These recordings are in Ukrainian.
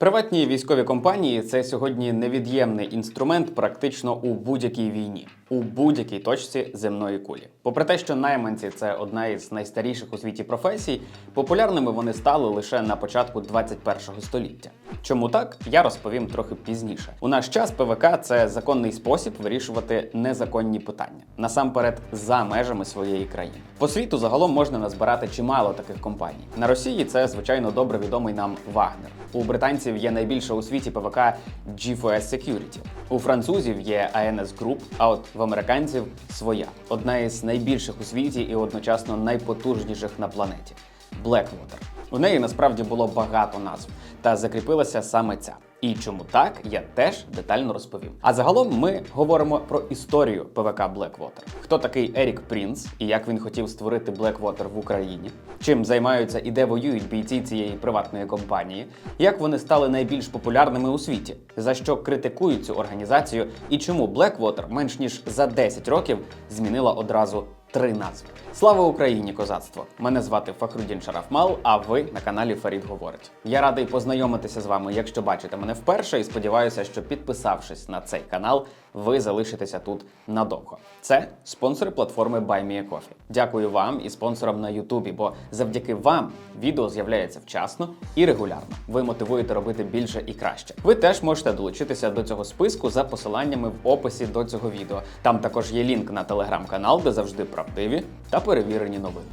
Приватні військові компанії це сьогодні невід'ємний інструмент практично у будь-якій війні, у будь-якій точці земної кулі. Попри те, що найманці це одна із найстаріших у світі професій, популярними вони стали лише на початку 21-го століття. Чому так, я розповім трохи пізніше. У наш час ПВК це законний спосіб вирішувати незаконні питання насамперед за межами своєї країни. По світу загалом можна назбирати чимало таких компаній. На Росії це звичайно добре відомий нам Вагнер. У британців є найбільша у світі ПВК G4S Security. У французів є ANS Group, а от в американців своя одна із найбільших у світі і одночасно найпотужніших на планеті Blackwater. У неї насправді було багато назв, та закріпилася саме ця. І чому так, я теж детально розповім. А загалом ми говоримо про історію ПВК Blackwater. Хто такий Ерік Прінц і як він хотів створити Blackwater в Україні, чим займаються і де воюють бійці цієї приватної компанії, як вони стали найбільш популярними у світі, за що критикують цю організацію, і чому Blackwater менш ніж за 10 років змінила одразу три назви. Слава Україні, козацтво! Мене звати Фахрудін Шарафмал, а ви на каналі Фарід Говорить. Я радий познайомитися з вами, якщо бачите мене вперше, і сподіваюся, що підписавшись на цей канал, ви залишитеся тут надовго. Це спонсори платформи BuyMeACoffee. Дякую вам і спонсорам на Ютубі, бо завдяки вам відео з'являється вчасно і регулярно. Ви мотивуєте робити більше і краще. Ви теж можете долучитися до цього списку за посиланнями в описі до цього відео. Там також є лінк на телеграм-канал, де завжди правдиві та перевірені новини.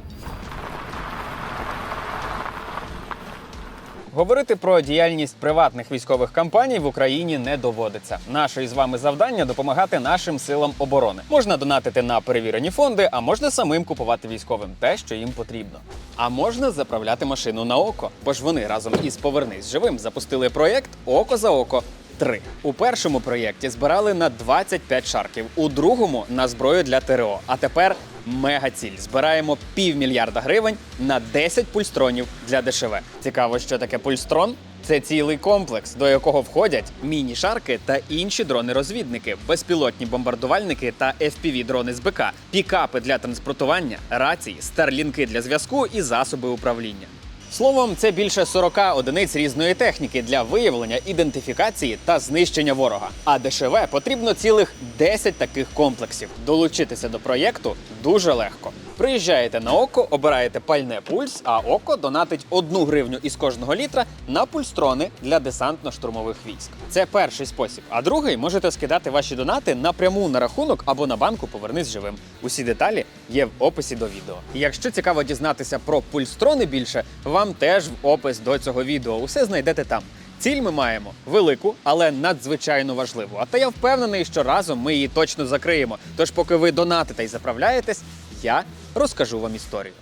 Говорити про діяльність приватних військових компаній в Україні не доводиться. Наше із вами завдання допомагати нашим силам оборони. Можна донатити на перевірені фонди, а можна самим купувати військовим те, що їм потрібно. А можна заправляти машину на око, бо ж вони разом із Повернись живим запустили проєкт Око за око. 3. У першому проєкті збирали на 25 шарків, у другому на зброю для ТРО. А тепер мегаціль. Збираємо півмільярда гривень на 10 пульстронів для ДШВ. Цікаво, що таке пульстрон? Це цілий комплекс, до якого входять міні-шарки та інші дрони-розвідники, безпілотні бомбардувальники та FPV-дрони з БК, пікапи для транспортування, рації, старлінки для зв'язку і засоби управління. Словом, це більше 40 одиниць різної техніки для виявлення, ідентифікації та знищення ворога. А ДШВ потрібно цілих 10 таких комплексів. Долучитися до проєкту дуже легко. Приїжджаєте на око, обираєте пальне пульс, а око донатить одну гривню із кожного літра на пульстрони для десантно-штурмових військ. Це перший спосіб. А другий можете скидати ваші донати напряму на рахунок або на банку Повернись живим. Усі деталі є в описі до відео. Якщо цікаво дізнатися про пульстрони більше, вам теж в опис до цього відео. Усе знайдете там. Ціль ми маємо велику, але надзвичайно важливу. А та я впевнений, що разом ми її точно закриємо. Тож, поки ви донатите і заправляєтесь, я розкажу вам історію.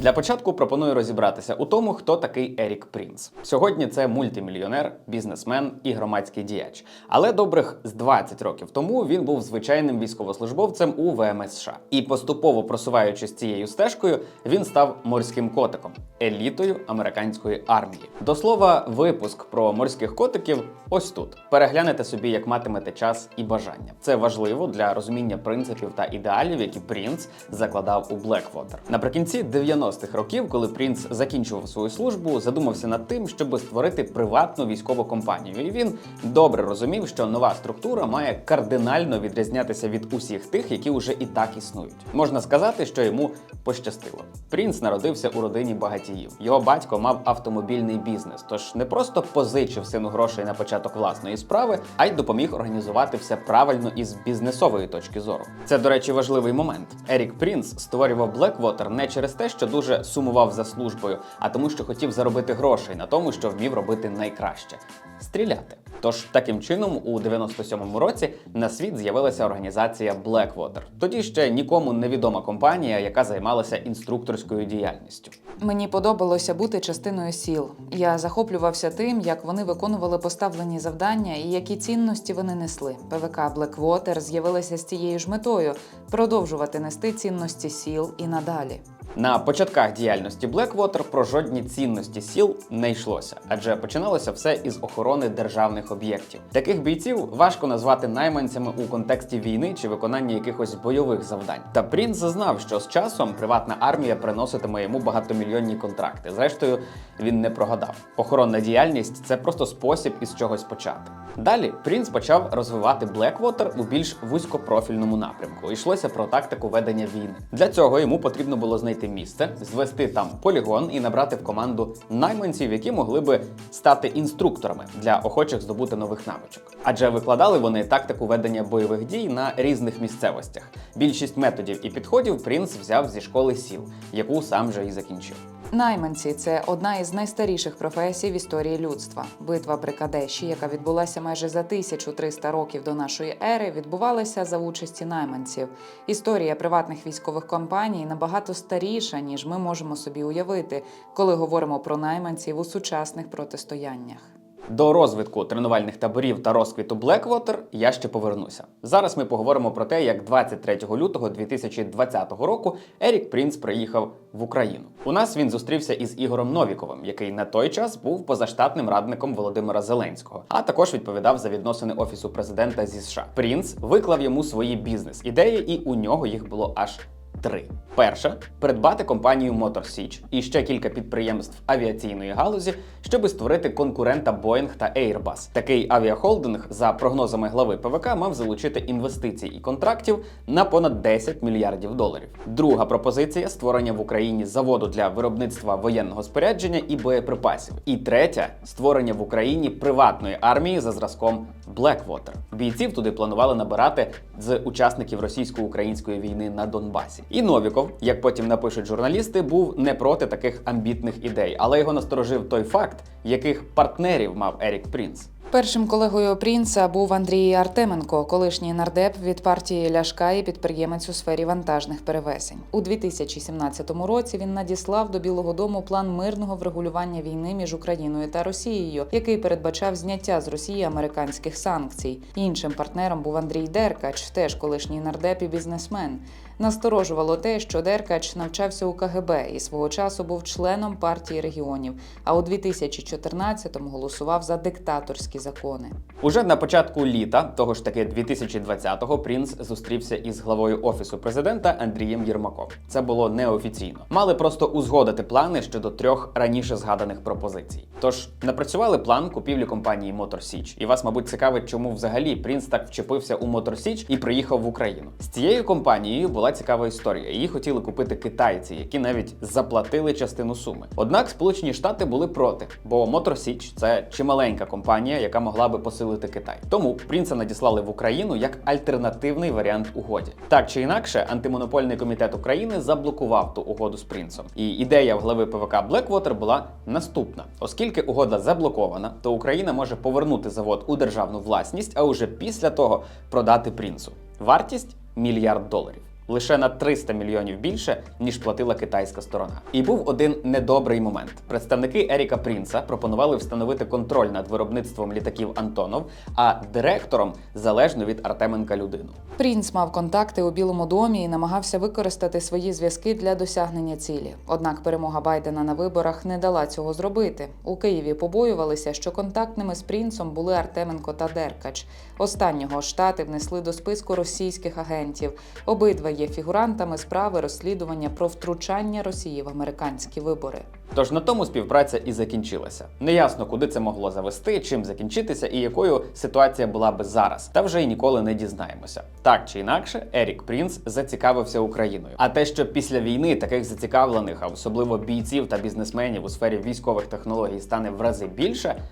Для початку пропоную розібратися у тому, хто такий Ерік Прінц. Сьогодні це мультимільйонер, бізнесмен і громадський діяч. Але добрих з 20 років тому він був звичайним військовослужбовцем у ВМС США. І поступово просуваючись цією стежкою, він став морським котиком, елітою американської армії. До слова, випуск про морських котиків ось тут. Переглянете собі, як матимете час і бажання. Це важливо для розуміння принципів та ідеалів, які Прінц закладав у Blackwater. Наприкінці 90-х років, коли Прінц закінчував свою службу, задумався над тим, щоб створити приватну військову компанію. І він добре розумів, що нова структура має кардинально відрізнятися від усіх тих, які вже і так існують. Можна сказати, що йому пощастило. Прінц народився у родині багатіїв. Його батько мав автомобільний бізнес, тож не просто позичив сину грошей на початок власної справи, а й допоміг організувати все правильно із бізнесової точки зору. Це, до речі, важливий момент. Ерік Прінц створював Blackwater не через те, що дуже сумував за службою, а тому, що хотів заробити грошей на тому, що вмів робити найкраще стріляти. Тож таким чином, у 97-му році на світ з'явилася організація Blackwater. Тоді ще нікому невідома компанія, яка займалася інструкторською діяльністю. Мені подобалося бути частиною сіл. Я захоплювався тим, як вони виконували поставлені завдання і які цінності вони несли. ПВК Blackwater з'явилася з цією ж метою продовжувати нести цінності сіл і надалі. На початках діяльності Blackwater про жодні цінності сіл не йшлося, адже починалося все із охорони державних об'єктів. Таких бійців важко назвати найманцями у контексті війни чи виконання якихось бойових завдань. Та Прінц зазнав, що з часом приватна армія приноситиме йому багатомільйонні контракти. Зрештою, він не прогадав. Охоронна діяльність це просто спосіб із чогось почати. Далі Прінц почав розвивати Blackwater у більш вузькопрофільному напрямку. Йшлося про тактику ведення війни. Для цього йому потрібно було знайти місце, звести там полігон і набрати в команду найманців, які могли би стати інструкторами для охочих здобути нових навичок. Адже викладали вони тактику ведення бойових дій на різних місцевостях. Більшість методів і підходів принц взяв зі школи сіл, яку сам же і закінчив. Найманці це одна із найстаріших професій в історії людства. Битва при Кадеші, яка відбулася майже за 1300 років до нашої ери, відбувалася за участі найманців. Історія приватних військових компаній набагато старіша, ніж ми можемо собі уявити, коли говоримо про найманців у сучасних протистояннях. До розвитку тренувальних таборів та розквіту Blackwater я ще повернуся. Зараз ми поговоримо про те, як 23 лютого 2020 року Ерік Прінц приїхав в Україну. У нас він зустрівся із Ігорем Новіковим, який на той час був позаштатним радником Володимира Зеленського, а також відповідав за відносини офісу президента зі США. Прінц виклав йому свої бізнес-ідеї, і у нього їх було аж Три. Перша придбати компанію Motor Siege і ще кілька підприємств авіаційної галузі, щоб створити конкурента Boeing та Airbus. Такий авіахолдинг, за прогнозами глави ПВК, мав залучити інвестицій і контрактів на понад 10 мільярдів доларів. Друга пропозиція створення в Україні заводу для виробництва воєнного спорядження і боєприпасів. І третя створення в Україні приватної армії за зразком Blackwater. Бійців туди планували набирати з учасників російсько-української війни на Донбасі. І Новіков, як потім напишуть журналісти, був не проти таких амбітних ідей, але його насторожив той факт, яких партнерів мав Ерік Прінц. Першим колегою Прінца був Андрій Артеменко, колишній нардеп від партії Ляшка і підприємець у сфері вантажних перевезень. У 2017 році він надіслав до Білого Дому план мирного врегулювання війни між Україною та Росією, який передбачав зняття з Росії американських санкцій. Іншим партнером був Андрій Деркач, теж колишній нардеп і бізнесмен. Насторожувало те, що Деркач навчався у КГБ і свого часу був членом партії регіонів, а у 2014-му голосував за диктаторські закони. Уже на початку літа, того ж таки 2020-го, Прінц зустрівся із главою офісу президента Андрієм Єрмаком. Це було неофіційно. Мали просто узгодити плани щодо трьох раніше згаданих пропозицій. Тож напрацювали план купівлі компанії Motor Siege. І вас, мабуть, цікавить, чому взагалі Прінц так вчепився у Motor Siege і приїхав в Україну. З цією компанією була цікава історія. Її хотіли купити китайці, які навіть заплатили частину суми. Однак Сполучені Штати були проти, бо Siege – це чималенька компанія, яка могла би посилити Китай. Тому принца надіслали в Україну як альтернативний варіант угоді. Так чи інакше, антимонопольний комітет України заблокував ту угоду з принцем. І ідея в глави ПВК Blackwater була наступна: оскільки угода заблокована, то Україна може повернути завод у державну власність, а уже після того продати принцу. Вартість мільярд доларів. Лише на 300 мільйонів більше, ніж платила китайська сторона. І був один недобрий момент. Представники Еріка Прінца пропонували встановити контроль над виробництвом літаків Антонов, а директором залежну від Артеменка людину. Прінц мав контакти у Білому домі і намагався використати свої зв'язки для досягнення цілі. Однак перемога Байдена на виборах не дала цього зробити. У Києві побоювалися, що контактними з Прінцом були Артеменко та Деркач. Останнього штати внесли до списку російських агентів. Обидва є фігурантами справи розслідування про втручання Росії в американські вибори. Тож на тому співпраця і закінчилася. Неясно, куди це могло завести, чим закінчитися і якою ситуація була би зараз. Та вже й ніколи не дізнаємося. Так чи інакше, Ерік Прінц зацікавився Україною. А те, що після війни таких зацікавлених, а особливо бійців та бізнесменів у сфері військових технологій стане в рази більше,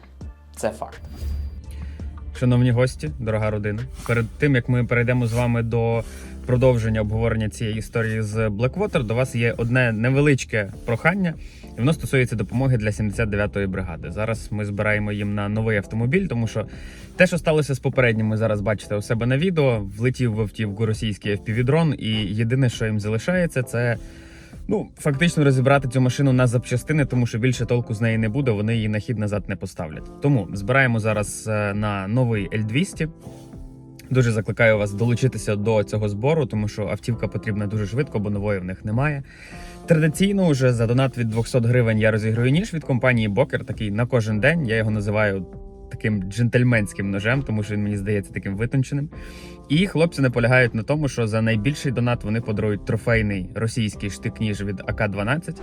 це факт. Шановні гості, дорога родина. Перед тим як ми перейдемо з вами до продовження обговорення цієї історії з Blackwater, до вас є одне невеличке прохання, і воно стосується допомоги для 79-ї бригади. Зараз ми збираємо їм на новий автомобіль, тому що те, що сталося з попереднім, ви зараз бачите у себе на відео. Влетів в автівку російський FPV-дрон, і єдине, що їм залишається, це. Ну, фактично розібрати цю машину на запчастини, тому що більше толку з неї не буде, вони її на хід назад не поставлять. Тому збираємо зараз е, на новий L200. Дуже закликаю вас долучитися до цього збору, тому що автівка потрібна дуже швидко, бо нової в них немає. Традиційно вже за донат від 200 гривень я розіграю ніж від компанії Бокер, такий на кожен день. Я його називаю таким джентльменським ножем, тому що він мені здається таким витонченим. І хлопці наполягають на тому, що за найбільший донат вони подарують трофейний російський штик-ніж від АК-12.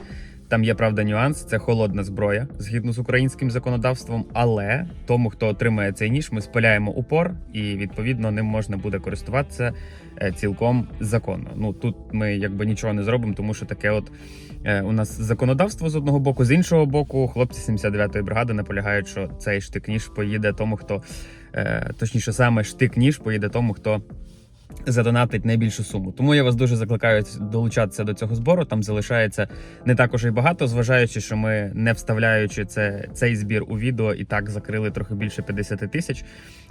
Там є правда нюанс, це холодна зброя згідно з українським законодавством. Але тому, хто отримає цей ніж, ми спиляємо упор, і відповідно ним можна буде користуватися е, цілком законно. Ну тут ми якби нічого не зробимо, тому що таке, от е, у нас законодавство з одного боку, з іншого боку, хлопці 79-ї бригади наполягають, що цей штик-ніж поїде тому, хто е, точніше саме штик-ніж поїде тому, хто задонатить найбільшу суму. Тому я вас дуже закликаю долучатися до цього збору. Там залишається не також і багато, зважаючи, що ми не вставляючи це, цей збір у відео і так закрили трохи більше 50 тисяч.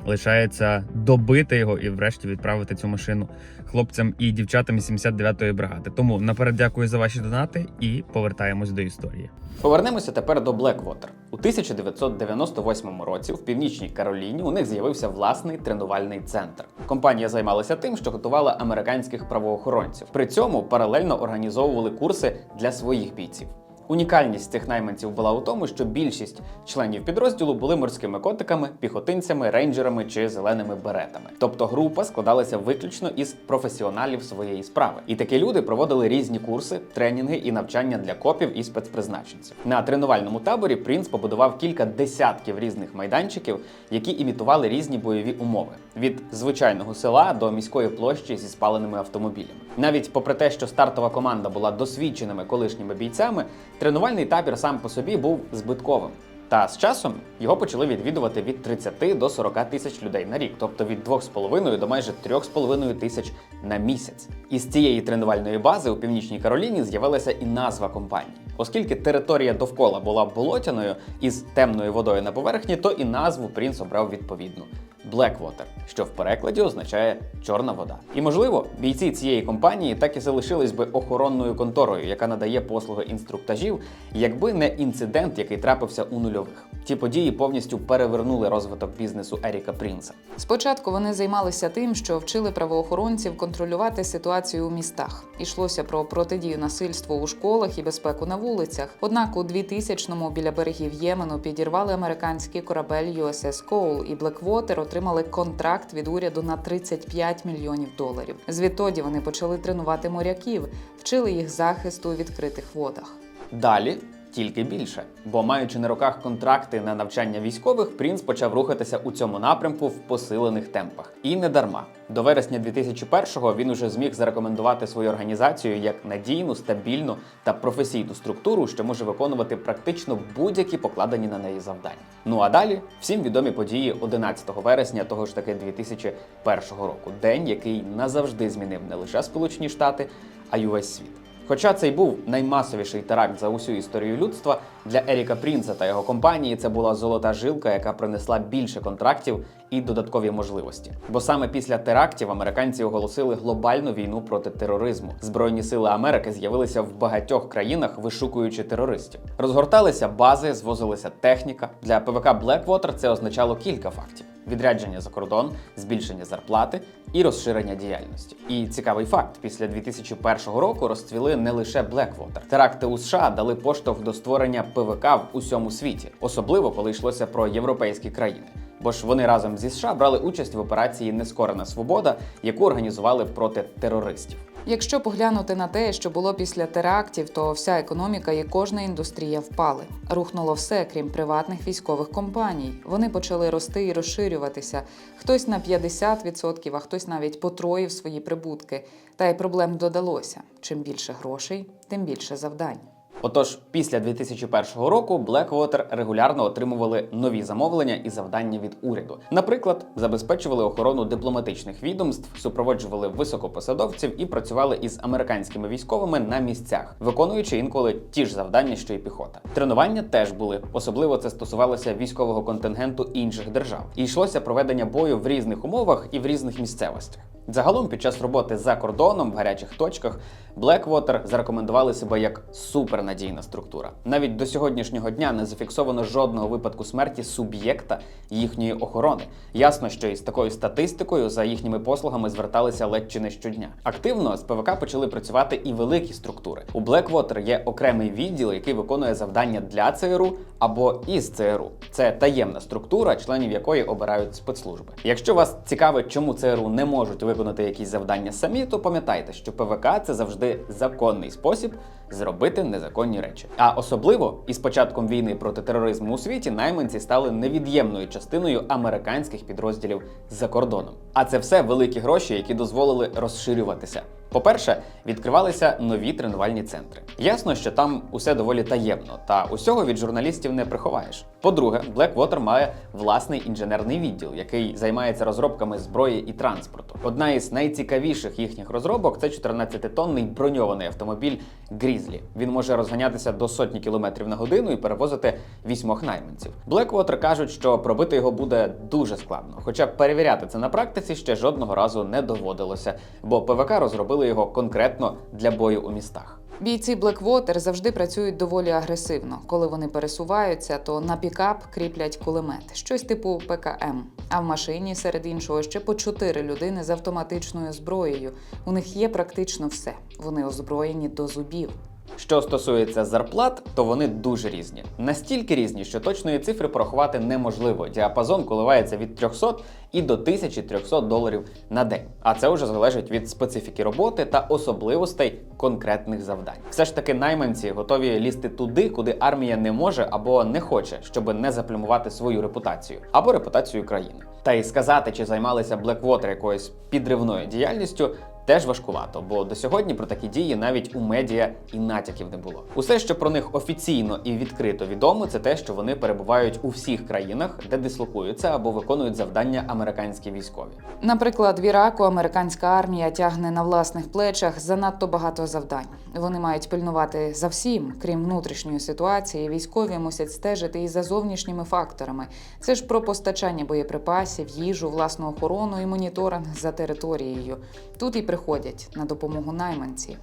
Лишається добити його і, врешті, відправити цю машину хлопцям і дівчатам із 79-ї бригади. Тому наперед дякую за ваші донати і повертаємось до історії. Повернемося тепер до Blackwater. У 1998 році в північній Кароліні у них з'явився власний тренувальний центр. Компанія займалася тим, що готувала американських правоохоронців. При цьому паралельно організовували курси для своїх бійців. Унікальність цих найманців була у тому, що більшість членів підрозділу були морськими котиками, піхотинцями, рейнджерами чи зеленими беретами. Тобто група складалася виключно із професіоналів своєї справи. І такі люди проводили різні курси, тренінги і навчання для копів і спецпризначенців. На тренувальному таборі Принц побудував кілька десятків різних майданчиків, які імітували різні бойові умови від звичайного села до міської площі зі спаленими автомобілями. Навіть попри те, що стартова команда була досвідченими колишніми бійцями, тренувальний табір сам по собі був збитковим. Та з часом його почали відвідувати від 30 до 40 тисяч людей на рік, тобто від 2,5 до майже 3,5 тисяч на місяць. Із цієї тренувальної бази у північній Кароліні з'явилася і назва компанії. Оскільки територія довкола була болотяною із темною водою на поверхні, то і назву принц обрав відповідну Blackwater, що в перекладі означає чорна вода. І можливо, бійці цієї компанії так і залишились би охоронною конторою, яка надає послуги інструктажів, якби не інцидент, який трапився у нульових. Ті події повністю перевернули розвиток бізнесу Еріка Принца. Спочатку вони займалися тим, що вчили правоохоронців контролювати ситуацію у містах. Ішлося про протидію насильству у школах і безпеку на вулицях. Однак у 2000-му біля берегів Ємену підірвали американський корабель USS Cole, і Blackwater отримали контракт від уряду на 35 мільйонів доларів. Звідтоді вони почали тренувати моряків, вчили їх захисту у відкритих водах. Далі тільки більше, бо маючи на руках контракти на навчання військових, принц почав рухатися у цьому напрямку в посилених темпах. І не дарма. До вересня 2001-го він уже зміг зарекомендувати свою організацію як надійну, стабільну та професійну структуру, що може виконувати практично будь-які покладені на неї завдання. Ну а далі всім відомі події 11 вересня того ж таки 2001 року, день, який назавжди змінив не лише Сполучені Штати, а й увесь світ. Хоча це й був наймасовіший теракт за усю історію людства, для Еріка Прінца та його компанії це була золота жилка, яка принесла більше контрактів і додаткові можливості. Бо саме після терактів американці оголосили глобальну війну проти тероризму. Збройні сили Америки з'явилися в багатьох країнах, вишукуючи терористів. Розгорталися бази, звозилася техніка. Для ПВК Blackwater це означало кілька фактів: відрядження за кордон, збільшення зарплати і розширення діяльності. І цікавий факт: після 2001 року розцвіли не лише Blackwater. Теракти у США дали поштовх до створення ПВК в усьому світі, особливо коли йшлося про європейські країни. Бо ж вони разом зі США брали участь в операції Нескорена Свобода, яку організували проти терористів. Якщо поглянути на те, що було після терактів, то вся економіка і кожна індустрія впали. Рухнуло все, крім приватних військових компаній. Вони почали рости і розширюватися. Хтось на 50%, а хтось навіть потроїв свої прибутки. Та й проблем додалося: чим більше грошей, тим більше завдань. Отож, після 2001 року Blackwater регулярно отримували нові замовлення і завдання від уряду. Наприклад, забезпечували охорону дипломатичних відомств, супроводжували високопосадовців і працювали із американськими військовими на місцях, виконуючи інколи ті ж завдання, що й піхота. Тренування теж були, особливо це стосувалося військового контингенту інших держав. І йшлося проведення бою в різних умовах і в різних місцевостях. Загалом, під час роботи за кордоном в гарячих точках Blackwater зарекомендували себе як супернадійна структура. Навіть до сьогоднішнього дня не зафіксовано жодного випадку смерті суб'єкта їхньої охорони. Ясно, що із такою статистикою за їхніми послугами зверталися ледь чи не щодня. Активно з ПВК почали працювати і великі структури. У Blackwater є окремий відділ, який виконує завдання для ЦРУ або із ЦРУ. Це таємна структура, членів якої обирають спецслужби. Якщо вас цікавить, чому ЦРУ не можуть виконати якісь завдання самі, то пам'ятайте, що ПВК це завжди законний спосіб зробити незаконні речі. А особливо із початком війни проти тероризму у світі найманці стали невід'ємною частиною американських підрозділів за кордоном. А це все великі гроші, які дозволили розширюватися. По-перше, відкривалися нові тренувальні центри. Ясно, що там усе доволі таємно, та усього від журналістів не приховаєш. По-друге, Blackwater має власний інженерний відділ, який займається розробками зброї і транспорту. Одна із найцікавіших їхніх розробок це 14-тонний броньований автомобіль Grizzly. Він може розганятися до сотні кілометрів на годину і перевозити вісьмох найманців. Blackwater кажуть, що пробити його буде дуже складно, хоча перевіряти це на практиці ще жодного разу не доводилося, бо ПВК розробили його конкретно для бою у містах. Бійці Blackwater завжди працюють доволі агресивно. Коли вони пересуваються, то на пікап кріплять кулемет, щось типу ПКМ. А в машині, серед іншого, ще по чотири людини з автоматичною зброєю. У них є практично все. Вони озброєні до зубів. Що стосується зарплат, то вони дуже різні. Настільки різні, що точної цифри порахувати неможливо. Діапазон коливається від 300 і до 1300 доларів на день. А це вже залежить від специфіки роботи та особливостей конкретних завдань. Все ж таки, найманці готові лізти туди, куди армія не може або не хоче, щоб не заплюмувати свою репутацію або репутацію країни. Та й сказати, чи займалися Blackwater якоюсь підривною діяльністю, Теж важкувато, бо до сьогодні про такі дії навіть у медіа і натяків не було. Усе, що про них офіційно і відкрито відомо, це те, що вони перебувають у всіх країнах, де дислокуються або виконують завдання американські військові. Наприклад, в Іраку американська армія тягне на власних плечах занадто багато завдань. Вони мають пильнувати за всім, крім внутрішньої ситуації. Військові мусять стежити і за зовнішніми факторами. Це ж про постачання боєприпасів, їжу, власну охорону і моніторинг за територією. Тут і приходять на допомогу найманці.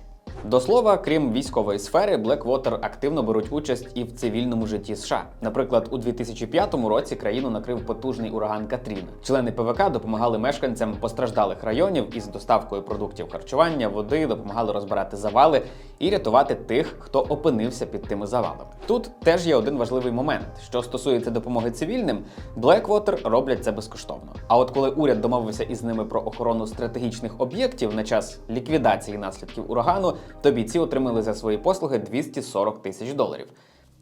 До слова, крім військової сфери, Blackwater активно беруть участь і в цивільному житті США. Наприклад, у 2005 році країну накрив потужний ураган Катріна. Члени ПВК допомагали мешканцям постраждалих районів із доставкою продуктів харчування, води, допомагали розбирати завали і рятувати тих, хто опинився під тими завалами. Тут теж є один важливий момент, що стосується допомоги цивільним, Blackwater роблять це безкоштовно. А от коли уряд домовився із ними про охорону стратегічних об'єктів на час ліквідації наслідків урагану, то бійці отримали за свої послуги 240 тисяч доларів.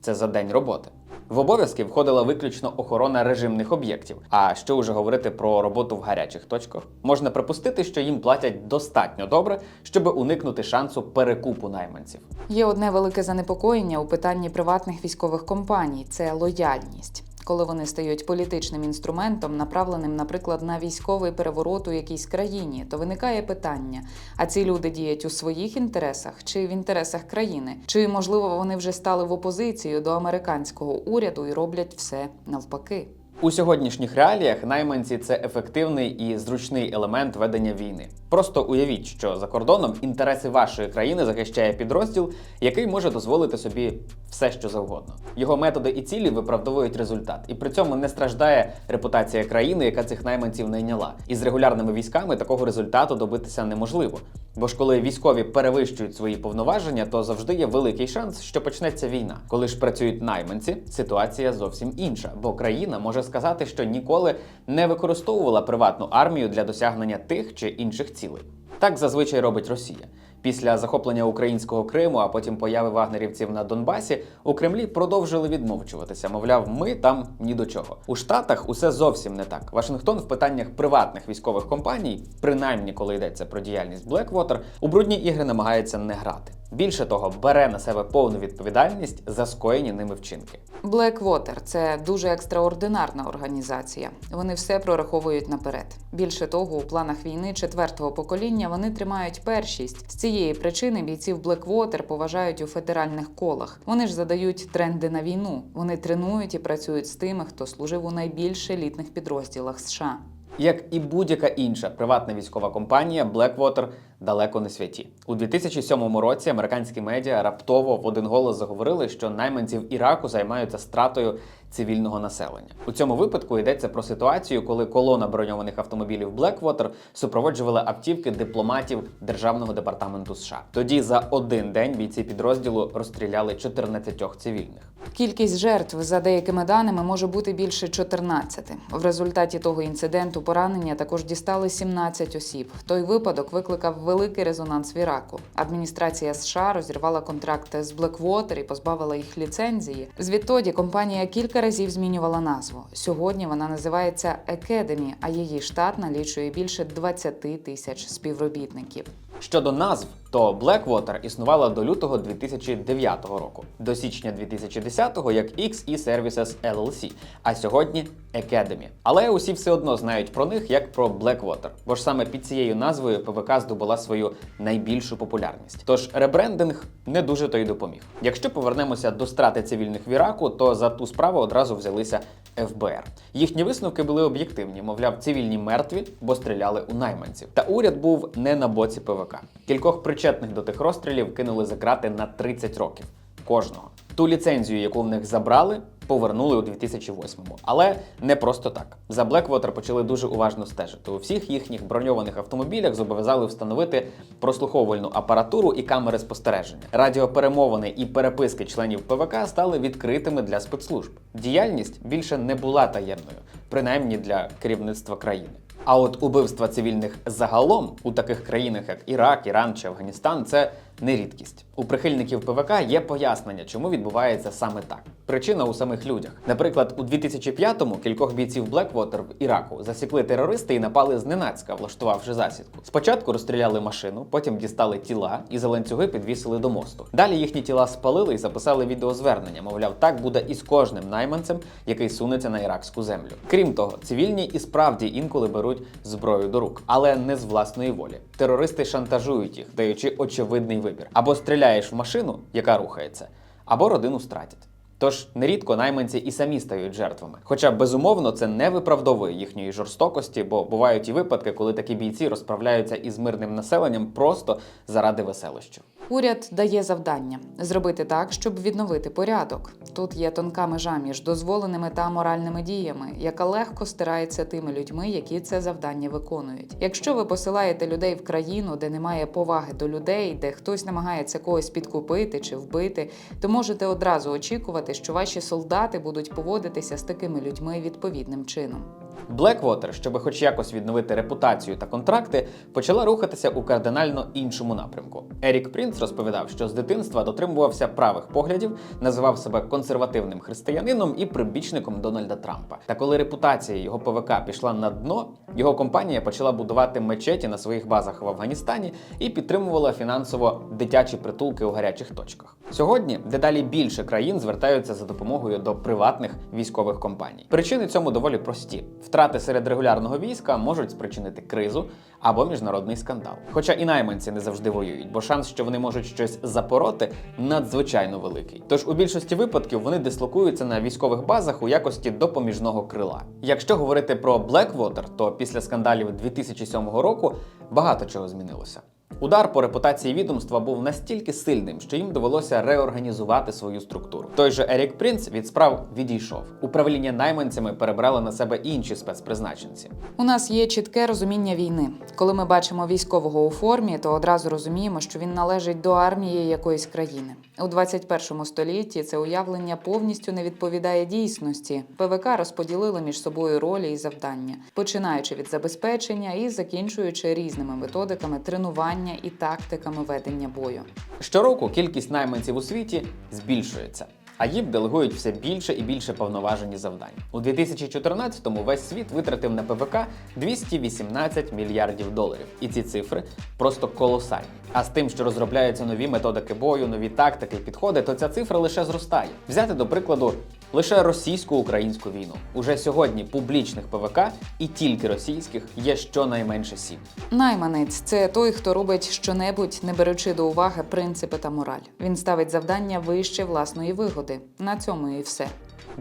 Це за день роботи. В обов'язки входила виключно охорона режимних об'єктів. А що вже говорити про роботу в гарячих точках? Можна припустити, що їм платять достатньо добре, щоб уникнути шансу перекупу найманців. Є одне велике занепокоєння у питанні приватних військових компаній це лояльність. Коли вони стають політичним інструментом, направленим, наприклад, на військовий переворот у якійсь країні, то виникає питання: а ці люди діють у своїх інтересах чи в інтересах країни? Чи можливо вони вже стали в опозицію до американського уряду і роблять все навпаки? У сьогоднішніх реаліях найманці це ефективний і зручний елемент ведення війни. Просто уявіть, що за кордоном інтереси вашої країни захищає підрозділ, який може дозволити собі все, що завгодно. Його методи і цілі виправдовують результат, і при цьому не страждає репутація країни, яка цих найманців найняла. І з регулярними військами такого результату добитися неможливо. Бо ж коли військові перевищують свої повноваження, то завжди є великий шанс, що почнеться війна. Коли ж працюють найманці, ситуація зовсім інша, бо країна може сказати, що ніколи не використовувала приватну армію для досягнення тих чи інших цілей. Так зазвичай робить Росія. Після захоплення українського Криму, а потім появи вагнерівців на Донбасі, у Кремлі продовжили відмовчуватися. Мовляв, ми там ні до чого. У Штатах усе зовсім не так. Вашингтон в питаннях приватних військових компаній, принаймні коли йдеться про діяльність Blackwater, у брудні ігри намагається не грати. Більше того, бере на себе повну відповідальність за скоєні ними вчинки. Blackwater – це дуже екстраординарна організація. Вони все прораховують наперед. Більше того, у планах війни четвертого покоління вони тримають першість. З цієї причини бійців Blackwater поважають у федеральних колах. Вони ж задають тренди на війну. Вони тренують і працюють з тими, хто служив у найбільш елітних підрозділах США. Як і будь-яка інша приватна військова компанія, Blackwater далеко не святі. У 2007 році американські медіа раптово в один голос заговорили, що найманців Іраку займаються стратою цивільного населення. У цьому випадку йдеться про ситуацію, коли колона броньованих автомобілів Blackwater супроводжувала автівки дипломатів Державного департаменту США. Тоді за один день бійці підрозділу розстріляли 14 цивільних. Кількість жертв за деякими даними може бути більше 14. В результаті того інциденту поранення також дістали 17 осіб. Той випадок викликав великий резонанс в Іраку. Адміністрація США розірвала контракти з Blackwater і позбавила їх ліцензії. Звідтоді компанія кілька разів змінювала назву. Сьогодні вона називається Academy, а її штат налічує більше 20 тисяч співробітників. Щодо назв, то Blackwater існувала до лютого 2009 року, до січня 2010-го як XE Services LLC, а сьогодні Academy. Але усі все одно знають про них як про Blackwater, бо ж саме під цією назвою ПВК здобула свою найбільшу популярність. Тож ребрендинг не дуже то й допоміг. Якщо повернемося до страти цивільних в Іраку, то за ту справу одразу взялися ФБР. Їхні висновки були об'єктивні, мовляв, цивільні мертві, бо стріляли у найманців. Та уряд був не на боці ПВК. Кількох причетних до тих розстрілів кинули за крати на 30 років кожного. Ту ліцензію, яку в них забрали, повернули у 2008-му. Але не просто так. За Blackwater почали дуже уважно стежити. У всіх їхніх броньованих автомобілях зобов'язали встановити прослуховувальну апаратуру і камери спостереження. Радіоперемовини і переписки членів ПВК стали відкритими для спецслужб. Діяльність більше не була таємною, принаймні для керівництва країни. А от убивства цивільних загалом у таких країнах, як Ірак, Іран чи Афганістан, це не рідкість. У прихильників ПВК є пояснення, чому відбувається саме так. Причина у самих людях. Наприклад, у 2005-му кількох бійців Blackwater в Іраку засікли терористи і напали зненацька, влаштувавши засідку. Спочатку розстріляли машину, потім дістали тіла і за ланцюги підвісили до мосту. Далі їхні тіла спалили і записали відеозвернення. Мовляв, так буде і з кожним найманцем, який сунеться на іракську землю. Крім того, цивільні і справді інколи беруть зброю до рук, але не з власної волі. Терористи шантажують їх, даючи очевидний вибір: або стріляєш в машину, яка рухається, або родину стратять. Тож нерідко найманці і самі стають жертвами. Хоча безумовно це не виправдовує їхньої жорстокості, бо бувають і випадки, коли такі бійці розправляються із мирним населенням просто заради веселощів. Уряд дає завдання зробити так, щоб відновити порядок. Тут є тонка межа між дозволеними та моральними діями, яка легко стирається тими людьми, які це завдання виконують. Якщо ви посилаєте людей в країну, де немає поваги до людей, де хтось намагається когось підкупити чи вбити, то можете одразу очікувати, що ваші солдати будуть поводитися з такими людьми відповідним чином. Blackwater, щоб хоч якось відновити репутацію та контракти, почала рухатися у кардинально іншому напрямку. Ерік Прінц розповідав, що з дитинства дотримувався правих поглядів, називав себе консервативним християнином і прибічником Дональда Трампа. Та коли репутація його ПВК пішла на дно, його компанія почала будувати мечеті на своїх базах в Афганістані і підтримувала фінансово дитячі притулки у гарячих точках. Сьогодні дедалі більше країн звертаються за допомогою до приватних військових компаній. Причини цьому доволі прості: втрати серед регулярного війська можуть спричинити кризу або міжнародний скандал. Хоча і найманці не завжди воюють, бо шанс, що вони можуть щось запороти, надзвичайно великий. Тож у більшості випадків вони дислокуються на військових базах у якості допоміжного крила. Якщо говорити про Blackwater, то після скандалів 2007 року багато чого змінилося. Удар по репутації відомства був настільки сильним, що їм довелося реорганізувати свою структуру. Той же Ерік Принц від справ відійшов. Управління найманцями перебрали на себе інші спецпризначенці. У нас є чітке розуміння війни. Коли ми бачимо військового у формі, то одразу розуміємо, що він належить до армії якоїсь країни. У 21 столітті це уявлення повністю не відповідає дійсності. ПВК розподілили між собою ролі і завдання, починаючи від забезпечення і закінчуючи різними методиками тренування і тактиками ведення бою. Щороку кількість найманців у світі збільшується. А їм делегують все більше і більше повноважені завдань. У 2014-му весь світ витратив на ПВК 218 мільярдів доларів. І ці цифри просто колосальні. А з тим, що розробляються нові методики бою, нові тактики і підходи, то ця цифра лише зростає. Взяти до прикладу лише російсько-українську війну. Уже сьогодні публічних ПВК і тільки російських є щонайменше сім. Найманець це той, хто робить щонебудь, не беручи до уваги принципи та мораль. Він ставить завдання вище власної вигоди. На цьому і все.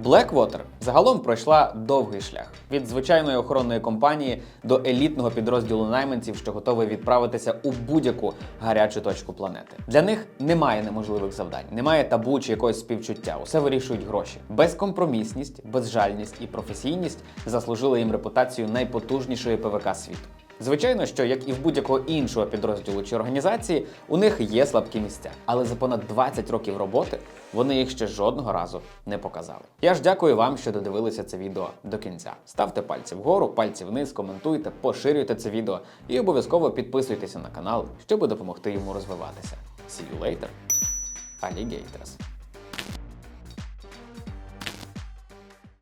Blackwater загалом пройшла довгий шлях від звичайної охоронної компанії до елітного підрозділу найманців, що готовий відправитися у будь-яку гарячу точку планети. Для них немає неможливих завдань, немає табу чи якогось співчуття. Усе вирішують гроші. Безкомпромісність, безжальність і професійність заслужили їм репутацію найпотужнішої ПВК світу. Звичайно, що як і в будь-якого іншого підрозділу чи організації, у них є слабкі місця, але за понад 20 років роботи вони їх ще жодного разу не показали. Я ж дякую вам, що додивилися це відео до кінця. Ставте пальці вгору, пальці вниз, коментуйте, поширюйте це відео і обов'язково підписуйтеся на канал, щоб допомогти йому розвиватися. See you later, alligators!